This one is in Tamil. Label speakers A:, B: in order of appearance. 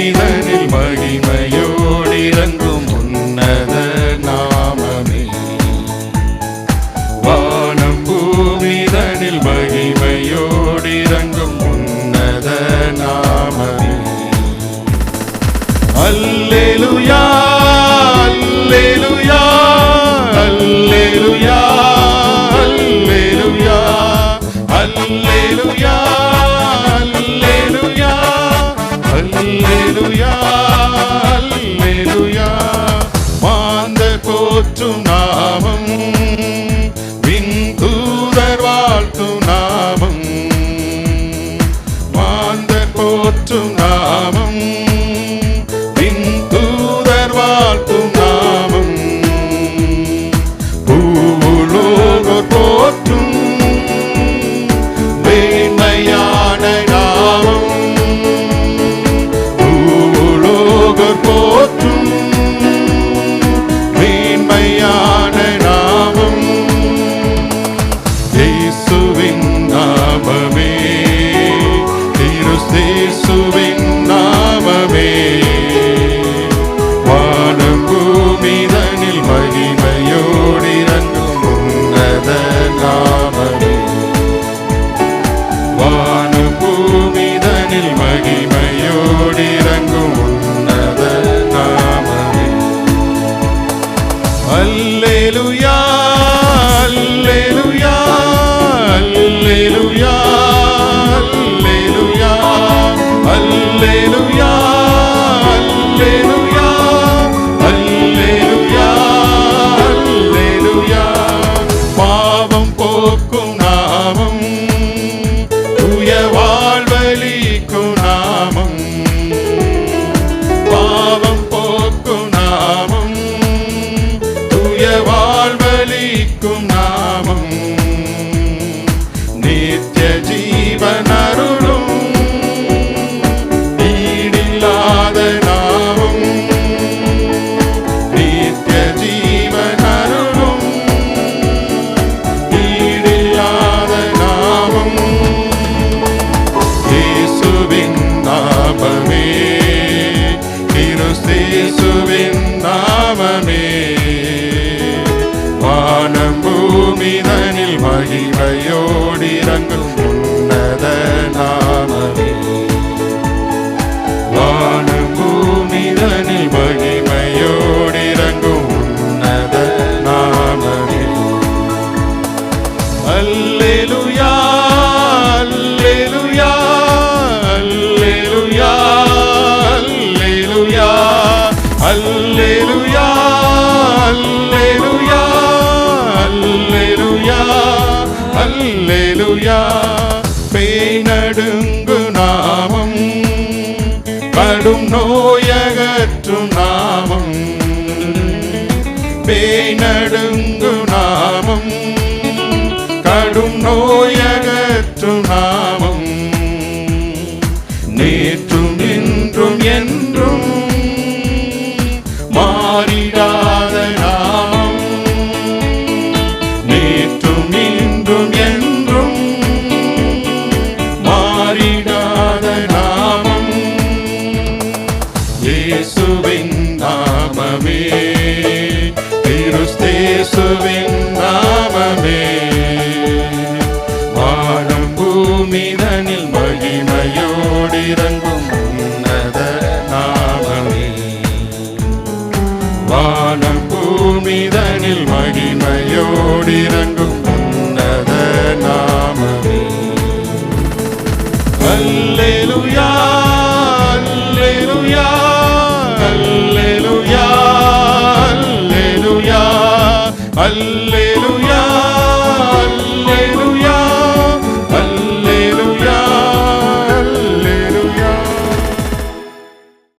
A: மனிதனில் மகிமையோடிறங்கும் உன்னத நாமமே. வானம் பூமிதனில் மகி அல்லேலுயா அல்லேலுயா. மாந்த போற்றும் அல்லேலுயா அல்லேலுயா அல்லேலுயா அல்லேலுயா அல்லேலுயா அல்லேலுயா அல்லேலுயா அல்லேலுயா பாவம் போக்கும் கிறிஸ்தேசுவின் நாமமே. வானம் பூமிதனில் மகிமையோடு இறங்கும் உன்னத நாமமே. வானம் பூமிதனில் மகிமையோடு இறங்கும் உன்னத நாமமே. அல்லேலுயா அல்லேலுயா அல்லேலுயா அல்லேலுயா. அல்லேலுயா பேய்நடுங்கு நாமம் கடும் நோயகற்றும் நாமம். பேய்நடுங்கு நாமம் கடும் நோயகற்றும் நாமம். கிறிஸ்தேசுவின் நாமமே. வானம் பூமிதனில் மகிமையோடு இறங்கும் உன்னத நாமமே. வானம் பூமிதனில் மகிமையோடு இறங்கும் Hallelujah.